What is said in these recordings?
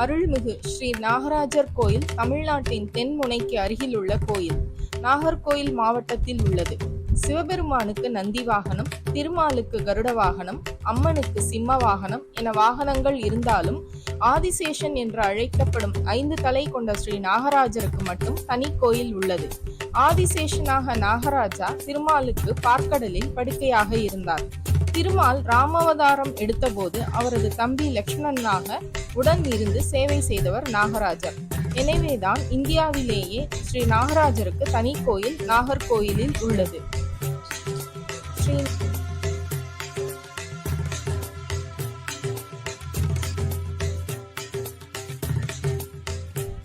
அருள்மிகு ஸ்ரீ நாகராஜர் கோயில் தமிழ்நாட்டின் தென்முனைக்கு அருகில் உள்ள கோயில். நாகர்கோயில் மாவட்டத்தில் உள்ளது. சிவபெருமானுக்கு நந்தி வாகனம் திருமாலுக்கு கருட வாகனம் அம்மனுக்கு சிம்ம வாகனம் என வாகனங்கள் இருந்தாலும் ஆதிசேஷன் என்று அழைக்கப்படும் ஐந்து தலை கொண்ட ஸ்ரீ நாகராஜருக்கு மட்டும் தனி கோயில் உள்ளது. ஆதிசேஷனாக நாகராஜா திருமாலுக்கு பார்க்கடலில் படுக்கையாக இருந்தார். திருமால் ராமாவதாரம் எடுத்தபோது அவரது தம்பி லக்ஷ்மணனாக உடன் இருந்து சேவை செய்தவர் நாகராஜர். எனவேதான் இந்தியாவிலேயே ஸ்ரீ நாகராஜருக்கு தனி கோயில் நாகர்கோயிலில் உள்ளது. ஸ்ரீ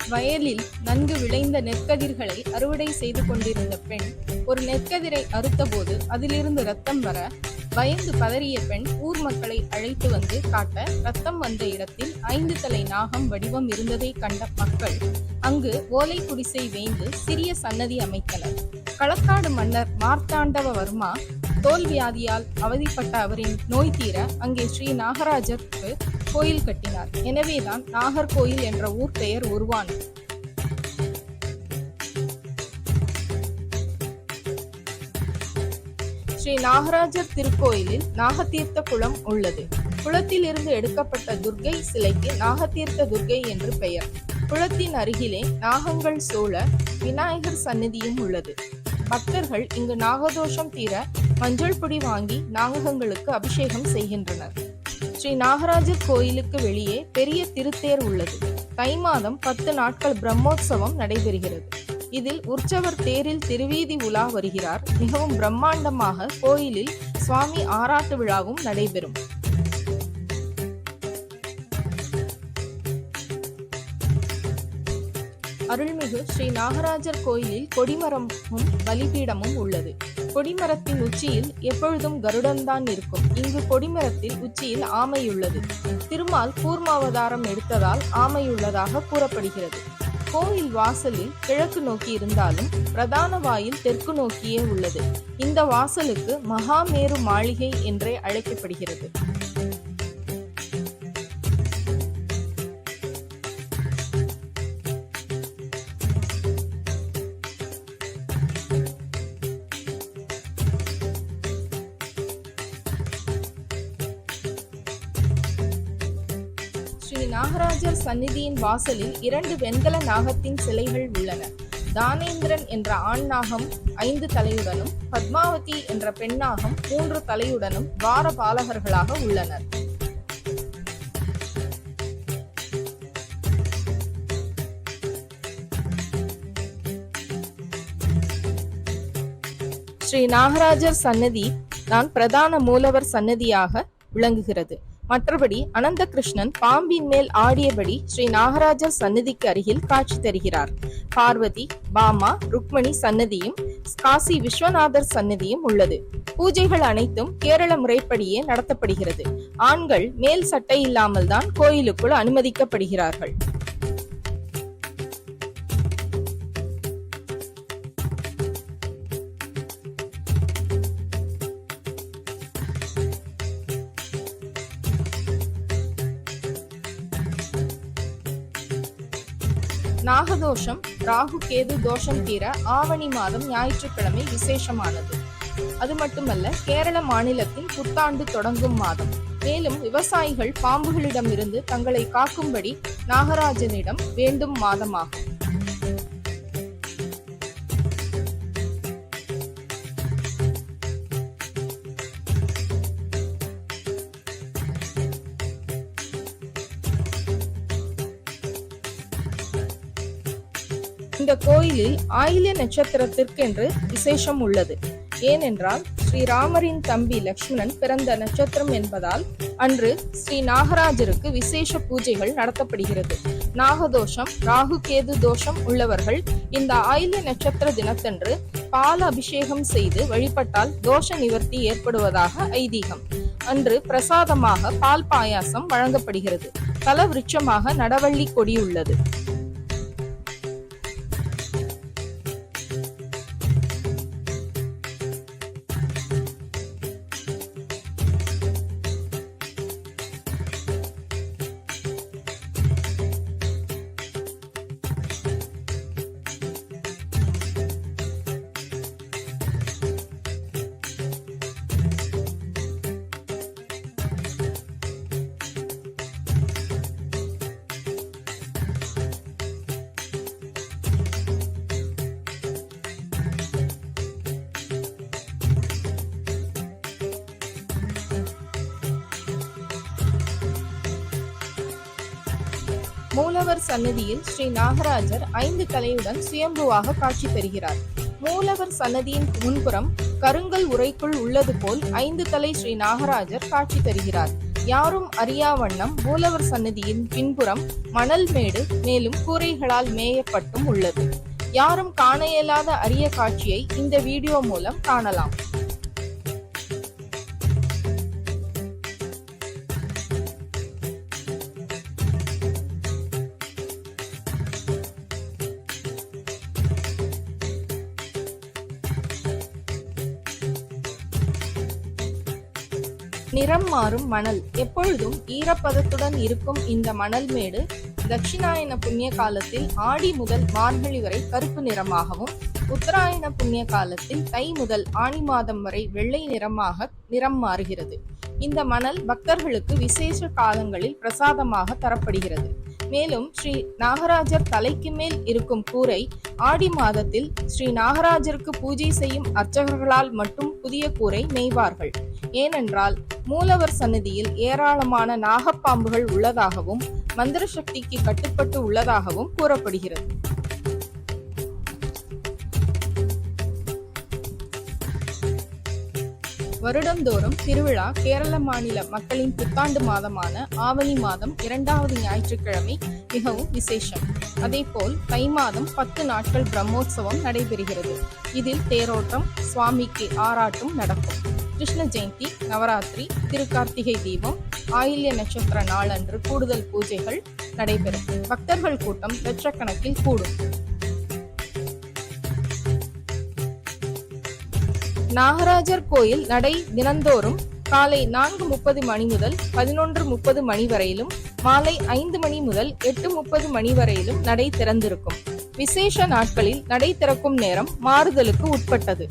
வயலில் நன்கு விளைந்த நெற்கதிர்களை அறுவடை செய்து கொண்டிருந்த பெண் ஒரு நெற்கதிரை அறுத்தபோது அதிலிருந்து ரத்தம் வர பயந்து பதறிய பெண் ஊர் மக்களை அழைத்து வந்து காட்ட ரத்தம் வந்த இடத்தில் ஐந்து தலை நாகம் வடிவம் இருந்ததை கண்ட மக்கள் அங்கு ஓலை குடிசை வேய்ந்து சிறிய சன்னதி அமைத்தனர். களக்காடு மன்னர் மார்த்தாண்டவவர்மா தோல் வியாதியால் அவதிப்பட்ட அவரின் நோய் தீர அங்கே ஸ்ரீ நாகராஜருக்கு கோயில் கட்டினார். எனவேதான் நாகர்கோயில் என்ற ஊர் பெயர் உருவானது. ஸ்ரீ நாகராஜர் திருக்கோயிலில் நாகதீர்த்த குளம் உள்ளது. குளத்தில் இருந்து எடுக்கப்பட்ட துர்க்கை சிலைக்கு நாகதீர்த்த துர்க்கை என்று பெயர். குளத்தின் அருகிலே நாகங்கள் சூழ விநாயகர் சந்நிதியும் உள்ளது. பக்தர்கள் இங்கு நாகதோஷம் தீர மஞ்சள் பொடி வாங்கி நாகங்களுக்கு அபிஷேகம் செய்கின்றனர். ஸ்ரீ நாகராஜர் கோயிலுக்கு வெளியே பெரிய திருத்தேர் உள்ளது. தை மாதம் பத்து நாட்கள் பிரம்மோற்சவம் நடைபெறுகிறது. இதில் உற்சவர் தேரில் திருவீதி உலா வருகிறார். மிகவும் பிரம்மாண்டமாக கோயிலில் சுவாமி ஆராட்டு விழாவும் நடைபெறும். அருள்மிகு ஸ்ரீ நாகராஜர் கோயிலில் கொடிமரமும் பலிபீடமும் உள்ளது. கொடிமரத்தின் உச்சியில் எப்பொழுதும் கருடன்தான் இருக்கும். இங்கு கொடிமரத்தில் உச்சியில் ஆமை உள்ளது. திருமால் கூர்மாவதாரம் எடுத்ததால் ஆமை உள்ளதாக கூறப்படுகிறது. கோயில் வாசலில் கிழக்கு நோக்கி இருந்தாலும் பிரதான வாயில் தெற்கு நோக்கியே உள்ளது. இந்த வாசலுக்கு மகாமேரு மாளிகை என்றே அழைக்கப்படுகிறது. நாகராஜர் சந்நிதியின் வாசலில் இரண்டு வெண்கல நாகத்தின் சிலைகள் உள்ளன. தானேந்திரன் என்ற ஆண் நாகம் ஐந்து தலையுடனும் பத்மாவதி என்ற பெண் நாகம் மூன்று தலையுடனும் வார பாலகர்களாக உள்ளனர். ஸ்ரீ நாகராஜர் சன்னதி தான் பிரதான மூலவர் சன்னதியாக விளங்குகிறது. மற்றபடி அனந்த கிருஷ்ணன் பாம்பின் மேல் ஆடியபடி ஸ்ரீ நாகராஜர் சன்னதிக்கு அருகில் காட்சி தருகிறார். பார்வதி பாமா ருக்மணி சன்னதியும் காசி விஸ்வநாதர் சன்னதியும் உள்ளது. பூஜைகள் அனைத்தும் கேரள முறைப்படியே நடத்தப்படுகிறது. ஆண்கள் மேல் சட்டை இல்லாமல் தான் கோயிலுக்குள் அனுமதிக்கப்படுகிறார்கள். நாகதோஷம் ராகு கேது தோஷம் தீர ஆவணி மாதம் ஞாயிற்றுக்கிழமை விசேஷமானது. அது மட்டுமல்ல கேரள மாநிலத்தின் புத்தாண்டு தொடங்கும் மாதம். மேலும் விவசாயிகள் பாம்புகளிடமிருந்து தங்களை காக்கும்படி நாகராஜனிடம் வேண்டும் மாதமாகும். இந்த கோயிலில் ஆயில்ய நட்சத்திரத்திற்கென்று விசேஷம் உள்ளது. ஏனென்றால் ஸ்ரீராமரின் தம்பி லக்ஷ்மணன் பிறந்த நட்சத்திரம் என்பதால் அன்று ஸ்ரீ நாகராஜருக்கு விசேஷ பூஜைகள் நடத்தப்படுகிறது. நாகதோஷம் ராகு கேது தோஷம் உள்ளவர்கள் இந்த ஆயில்ய நட்சத்திர தினத்தன்று பால் அபிஷேகம் செய்து வழிபட்டால் தோஷ நிவர்த்தி ஏற்படுவதாக ஐதீகம். அன்று பிரசாதமாக பால் பாயாசம் வழங்கப்படுகிறது. தல விருட்சமாக நடவள்ளி கொடி உள்ளது. மூலவர் சன்னதியில் ஸ்ரீ நாகராஜர் ஐந்து தலையுடன் சுயம்புவாக காட்சி பெறுகிறார். மூலவர் சன்னதியின் முன்புறம் கருங்கல் உரைக்குள் உள்ளது போல் ஐந்து தலை ஸ்ரீ நாகராஜர் காட்சி தருகிறார். யாரும் அறியா வண்ணம் மூலவர் சன்னதியின் பின்புறம் மணல் மேடு மேலும் கூரைகளால் மேயப்பட்டும் உள்ளது. யாரும் காண இயலாத அரிய காட்சியை இந்த வீடியோ மூலம் காணலாம். நிறம் மாறும் மணல். எப்பொழுதும் ஈரப்பதத்துடன் இருக்கும் இந்த மணல் மேடு தட்சிணாயன புண்ணிய காலத்தில் ஆடி முதல் மார்கழி வரை கருப்பு நிறமாகவும் உத்தராயண புண்ணிய காலத்தில் தை முதல் ஆணி மாதம் வரை வெள்ளை நிறமாக நிறம் மாறுகிறது. இந்த மணல் பக்தர்களுக்கு விசேஷ காலங்களில் பிரசாதமாக தரப்படுகிறது. மேலும் ஸ்ரீ நாகராஜர் தலைக்கு மேல் இருக்கும் கூரை ஆடி மாதத்தில் ஸ்ரீ நாகராஜருக்கு பூஜை செய்யும் அர்ச்சகர்களால் மட்டும் புதிய கூரை நெய்வார்கள். ஏனென்றால் மூலவர் சன்னதியில் ஏராளமான நாகப்பாம்புகள் உள்ளதாகவும் மந்திர சக்திக்கு கட்டுப்பட்டு உள்ளதாகவும் கூறப்படுகிறது. வருடந்தோறும் திருவிழா கேரள மாநில மக்களின் புத்தாண்டு மாதமான ஆவணி மாதம் இரண்டாவது ஞாயிற்றுக்கிழமை மிகவும் விசேஷம். அதேபோல் தை மாதம் பத்து நாட்கள் பிரம்மோற்சவம் நடைபெறுகிறது. இதில் தேரோட்டம் சுவாமிக்கு ஆராட்டும் நடக்கும். கிருஷ்ண ஜெயந்தி நவராத்திரி திருக்கார்த்திகை தீபம் ஆயில்ய நட்சத்திர நாளன்று கூடுதல் பூஜைகள் நடைபெறும். பக்தர்கள் கூட்டம் லட்சக்கணக்கில் கூடும். நாகராஜர் கோயில் நடை தினந்தோறும் காலை நான்கு முப்பது மணி முதல் பதினொன்று முப்பது மணி வரையிலும் மாலை ஐந்து மணி முதல் எட்டு முப்பது மணி வரையிலும் நடை திறந்திருக்கும். விசேஷ நாட்களில் நடை திறக்கும் நேரம் மாறுதலுக்கு உட்பட்டது.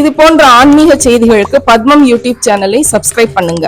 இது போன்ற ஆன்மீக செய்திகளுக்கு பத்மம் யூடியூப் சேனலை சப்ஸ்கிரைப் பண்ணுங்க.